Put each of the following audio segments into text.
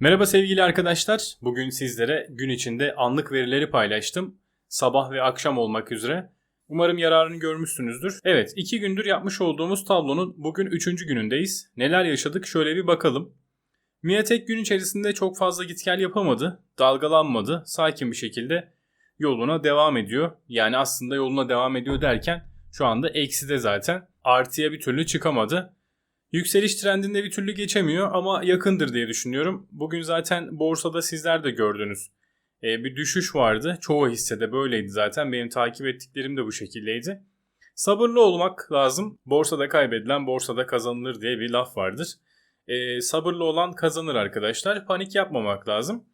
Merhaba sevgili arkadaşlar. Bugün sizlere gün içinde anlık verileri paylaştım. Sabah ve akşam olmak üzere. Umarım yararını görmüşsünüzdür. Evet, iki gündür yapmış olduğumuz tablonun bugün üçüncü günündeyiz. Neler yaşadık şöyle bir bakalım. Miatek gün içerisinde çok fazla git gel yapamadı, dalgalanmadı, sakin bir şekilde yoluna devam ediyor. Yani aslında yoluna devam ediyor derken şu anda ekside zaten. Artıya bir türlü çıkamadı. Yükseliş trendinde bir türlü geçemiyor ama yakındır diye düşünüyorum. Bugün zaten borsada sizler de gördünüz. Ee, bir düşüş vardı. Çoğu hissede böyleydi zaten. Benim takip ettiklerim de bu şekildeydi. Sabırlı olmak lazım. Borsada kaybedilen borsada kazanılır diye bir laf vardır. Ee, sabırlı olan kazanır arkadaşlar. Panik yapmamak lazım.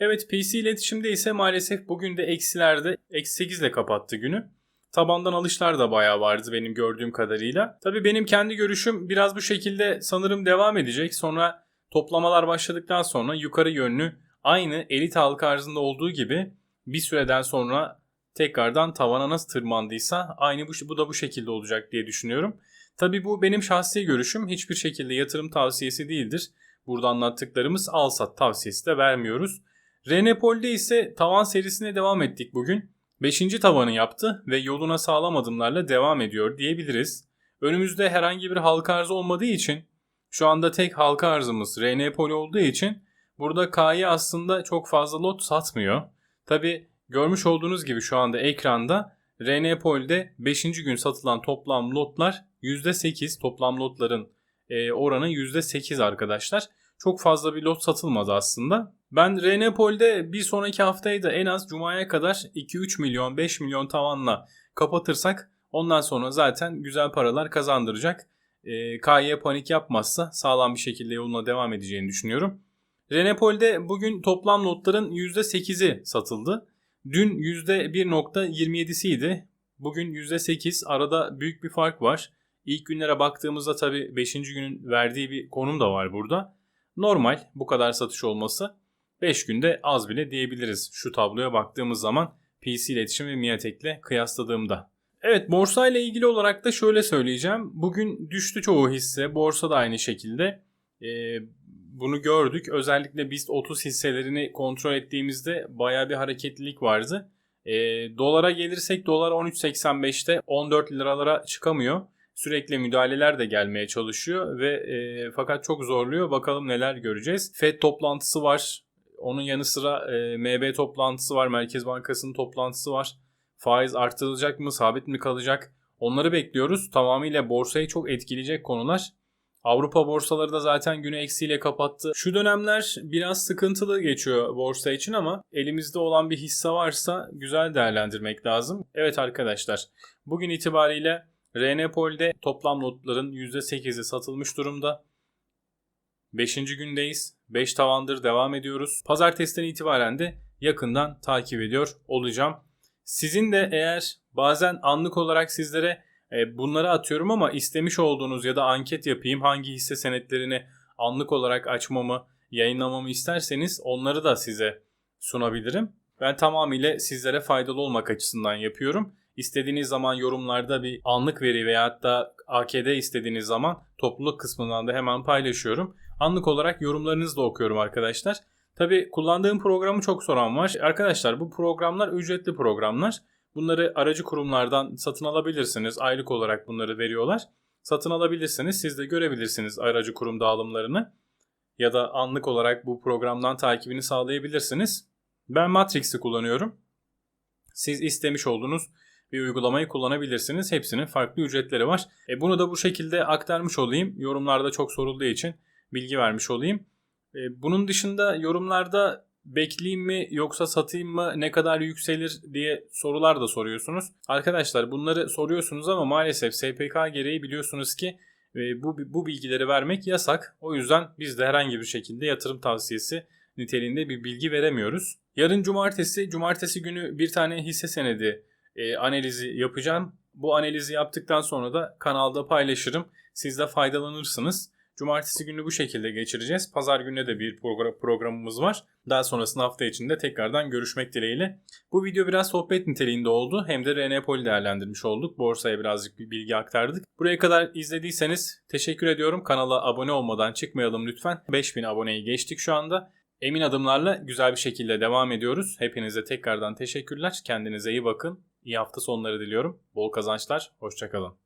Evet PC iletişimde ise maalesef bugün de eksilerde eksi 8 ile kapattı günü. Tabandan alışlar da bayağı vardı benim gördüğüm kadarıyla. Tabii benim kendi görüşüm biraz bu şekilde sanırım devam edecek. Sonra toplamalar başladıktan sonra yukarı yönlü aynı elit halka arzında olduğu gibi bir süreden sonra tekrardan tavana nasıl tırmandıysa aynı bu, bu da bu şekilde olacak diye düşünüyorum. Tabii bu benim şahsi görüşüm. Hiçbir şekilde yatırım tavsiyesi değildir. Burada anlattıklarımız al sat tavsiyesi de vermiyoruz. Renepol'de ise tavan serisine devam ettik bugün. 5. tavanı yaptı ve yoluna sağlam adımlarla devam ediyor diyebiliriz. Önümüzde herhangi bir halka arzı olmadığı için şu anda tek halka arzımız RNPol olduğu için burada K'yı aslında çok fazla lot satmıyor. Tabi görmüş olduğunuz gibi şu anda ekranda RNPol'de 5. gün satılan toplam lotlar %8 toplam lotların e, oranı %8 arkadaşlar. Çok fazla bir lot satılmadı aslında. Ben Renepol'de bir sonraki haftayı da en az Cuma'ya kadar 2-3 milyon 5 milyon tavanla kapatırsak ondan sonra zaten güzel paralar kazandıracak. E, KY panik yapmazsa sağlam bir şekilde yoluna devam edeceğini düşünüyorum. Renepol'de bugün toplam notların %8'i satıldı. Dün %1.27'siydi. Bugün %8 arada büyük bir fark var. İlk günlere baktığımızda tabi 5. günün verdiği bir konum da var burada. Normal bu kadar satış olması. 5 günde az bile diyebiliriz şu tabloya baktığımız zaman PC iletişim ve Miatek'le kıyasladığımda. Evet borsa ile ilgili olarak da şöyle söyleyeceğim. Bugün düştü çoğu hisse. Borsa da aynı şekilde. Ee, bunu gördük. Özellikle BIST 30 hisselerini kontrol ettiğimizde baya bir hareketlilik vardı. E, dolara gelirsek dolar 13.85'te 14 liralara çıkamıyor. Sürekli müdahaleler de gelmeye çalışıyor ve e, fakat çok zorluyor. Bakalım neler göreceğiz. Fed toplantısı var. Onun yanı sıra e, MB toplantısı var. Merkez Bankası'nın toplantısı var. Faiz artırılacak mı, sabit mi kalacak? Onları bekliyoruz. Tamamıyla borsayı çok etkileyecek konular. Avrupa borsaları da zaten günü eksiyle kapattı. Şu dönemler biraz sıkıntılı geçiyor borsa için ama elimizde olan bir hisse varsa güzel değerlendirmek lazım. Evet arkadaşlar bugün itibariyle RNPol'de toplam notların %8'i satılmış durumda. 5. gündeyiz. 5 tavandır devam ediyoruz. Pazartesiden itibaren de yakından takip ediyor olacağım. Sizin de eğer bazen anlık olarak sizlere e, bunları atıyorum ama istemiş olduğunuz ya da anket yapayım hangi hisse senetlerini anlık olarak açmamı, yayınlamamı isterseniz onları da size sunabilirim. Ben tamamıyla sizlere faydalı olmak açısından yapıyorum. İstediğiniz zaman yorumlarda bir anlık veri veya hatta AKD istediğiniz zaman topluluk kısmından da hemen paylaşıyorum. Anlık olarak yorumlarınızı da okuyorum arkadaşlar. Tabi kullandığım programı çok soran var. Arkadaşlar bu programlar ücretli programlar. Bunları aracı kurumlardan satın alabilirsiniz. Aylık olarak bunları veriyorlar. Satın alabilirsiniz. Siz de görebilirsiniz aracı kurum dağılımlarını. Ya da anlık olarak bu programdan takibini sağlayabilirsiniz. Ben Matrix'i kullanıyorum. Siz istemiş olduğunuz bir uygulamayı kullanabilirsiniz. Hepsinin farklı ücretleri var. E bunu da bu şekilde aktarmış olayım. Yorumlarda çok sorulduğu için bilgi vermiş olayım. E bunun dışında yorumlarda bekleyeyim mi yoksa satayım mı ne kadar yükselir diye sorular da soruyorsunuz. Arkadaşlar bunları soruyorsunuz ama maalesef SPK gereği biliyorsunuz ki e, bu, bu bilgileri vermek yasak. O yüzden biz de herhangi bir şekilde yatırım tavsiyesi niteliğinde bir bilgi veremiyoruz. Yarın cumartesi, cumartesi günü bir tane hisse senedi e, analizi yapacağım. Bu analizi yaptıktan sonra da kanalda paylaşırım. Siz de faydalanırsınız. Cumartesi günü bu şekilde geçireceğiz. Pazar günü de bir programımız var. Daha sonrasında hafta içinde tekrardan görüşmek dileğiyle. Bu video biraz sohbet niteliğinde oldu. Hem de RNPol'i değerlendirmiş olduk. Borsaya birazcık bir bilgi aktardık. Buraya kadar izlediyseniz teşekkür ediyorum. Kanala abone olmadan çıkmayalım lütfen. 5000 aboneyi geçtik şu anda. Emin adımlarla güzel bir şekilde devam ediyoruz. Hepinize tekrardan teşekkürler. Kendinize iyi bakın. İyi hafta sonları diliyorum. Bol kazançlar. Hoşçakalın.